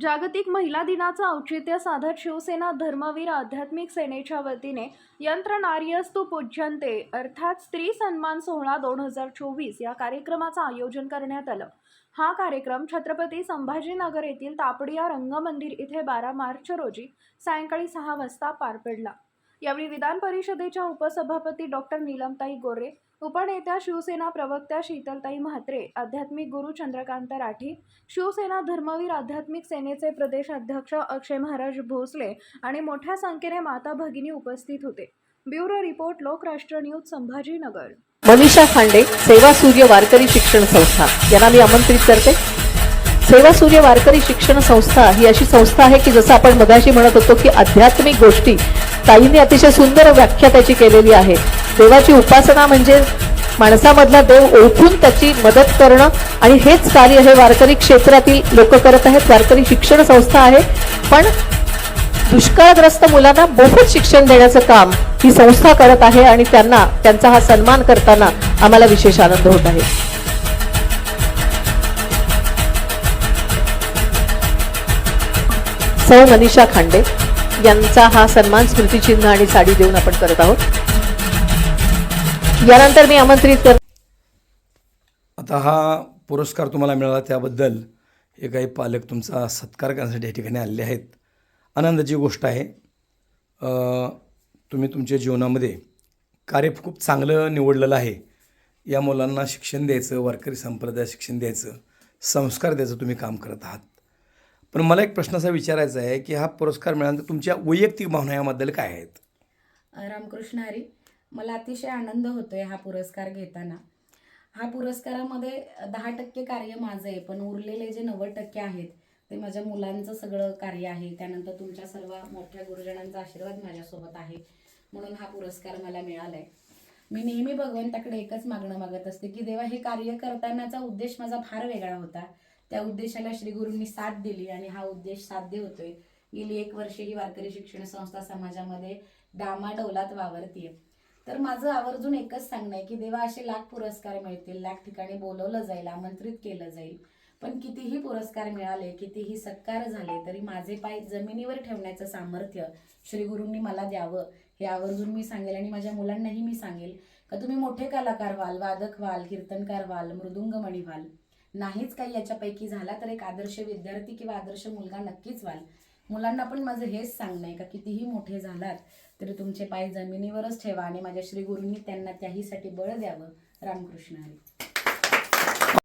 जागतिक महिला दिनाचं औचित्य साधत शिवसेना धर्मवीर आध्यात्मिक सेनेच्या वतीने यंत्र नार्यस्तु पूज्यंते अर्थात स्त्री सन्मान सोहळा दोन हजार चोवीस या कार्यक्रमाचं आयोजन करण्यात आलं. हा कार्यक्रम छत्रपती संभाजीनगर येथील तापडिया रंगमंदिर इथे बारा मार्च रोजी सायंकाळी सहा वाजता पार पडला. यावेळी विधान परिषदेच्या उपसभापती डॉक्टर नीलमताई गोरे उपनेत्या शिवसेना प्रवक्त्या शीतलताई म्हात्रे आध्यात्मिक गुरु चंद्रकांत राठी शिवसेना धर्मवीर आध्यात्मिक सेनेचे प्रदेश अध्यक्ष अक्षय महाराज भोसले आणि मोठ्या संख्येने माता भगिनी उपस्थित होते. Bureau report Lokrashtra news Sambhajinagar. Manisha Khande सेवा सूर्य वारकरी शिक्षण संस्था. यांना मी आमंत्रित करते. सेवा सूर्य वारकरी शिक्षण संस्था ही अशी संस्था आहे की जसं आपण मगाशी म्हणत होतो की आध्यात्मिक गोष्टी ताईंनी अतिशय सुंदर व्याख्या त्याची केलेली आहे. देवाची उपासना म्हणजे माणसामधला देव ओळखून त्याची मदत करणं आणि हेच कार्य हे वारकरी क्षेत्रातील लोक करत आहेत. वारकरी शिक्षण संस्था आहे. पण दुष्काळग्रस्त मुलांना मोफत शिक्षण देण्याचं काम ही संस्था करत आहे आणि त्यांना त्यांचा हा सन्मान करताना आम्हाला विशेष आनंद होत आहे. सौ मनीषा खांडे यांचा हा सन्मान स्मृतिचिन्ह आणि साडी देऊन आपण करत आहोत. यानंतर मी आमंत्रित कर आता हा पुरस्कार तुम्हाला मिळाला त्याबद्दल हे काही पालक तुमचा सत्कार करण्यासाठी या ठिकाणी आलेले आहेत. आनंदाची गोष्ट आहे. तुम्ही तुमच्या जीवनामध्ये कार्य खूप चांगलं निवडलेलं आहे. या मुलांना शिक्षण द्यायचं वारकरी संप्रदाय शिक्षण द्यायचं संस्कार द्यायचं तुम्ही काम करत आहात. पण मला एक प्रश्न असा विचारायचा आहे की हा पुरस्कार मिळाल्यानंतर तुमच्या वैयक्तिक भावना याबद्दल काय आहेत? रामकृष्ण हरी मला अतिशय आनंद होतोय हा पुरस्कार घेताना. हा पुरस्कारामध्ये दहा टक्के कार्य माझं आहे पण उरलेले जे नव्वद टक्के आहेत ते माझ्या मुलांचं सगळं कार्य आहे. त्यानंतर तुमच्या सर्व मोठ्या गुरुजनांचा आशीर्वाद माझ्यासोबत आहे म्हणून हा पुरस्कार मला मिळाला आहे मी नेहमी भगवंताकडे एकच मागणं मागत असते की देवा हे कार्य करतानाचा उद्देश माझा फार वेगळा होता. त्या उद्देशाला श्री गुरूंनी साथ दिली आणि हा उद्देश साध्य होतोय. गेली एक वर्ष ही वारकरी शिक्षण संस्था समाजामध्ये डामाडौलात वावरतीये. तर माझं आवर्जून एकच सांगणं आहे की देवा असे लाख पुरस्कार मिळतील लाख ठिकाणी बोलवलं जाईल आमंत्रित केलं जाईल. पण कितीही पुरस्कार मिळाले कितीही सत्कार झाले तरी माझे पाय जमिनीवर ठेवण्याचं सामर्थ्य श्री गुरूंनी मला द्यावं हे आवर्जून मी सांगेल आणि माझ्या मुलांनाही मी सांगेल. का तुम्ही मोठे कलाकार व्हाल वादक व्हाल कीर्तनकार व्हाल मृदुंगमणी व्हाल. नाहीच काही याच्यापैकी झाला तर एक आदर्श विद्यार्थी किंवा आदर्श मुलगा नक्कीच व्हाल. मुलांना पण माझं हेच सांगणं आहे का कितीही मोठे झालात तरी तुमचे पाय जमिनीवरच ठेवा आणि माझ्या श्री गुरूंनी त्यांना त्याहीसाठी बळ द्यावं. रामकृष्ण हरी.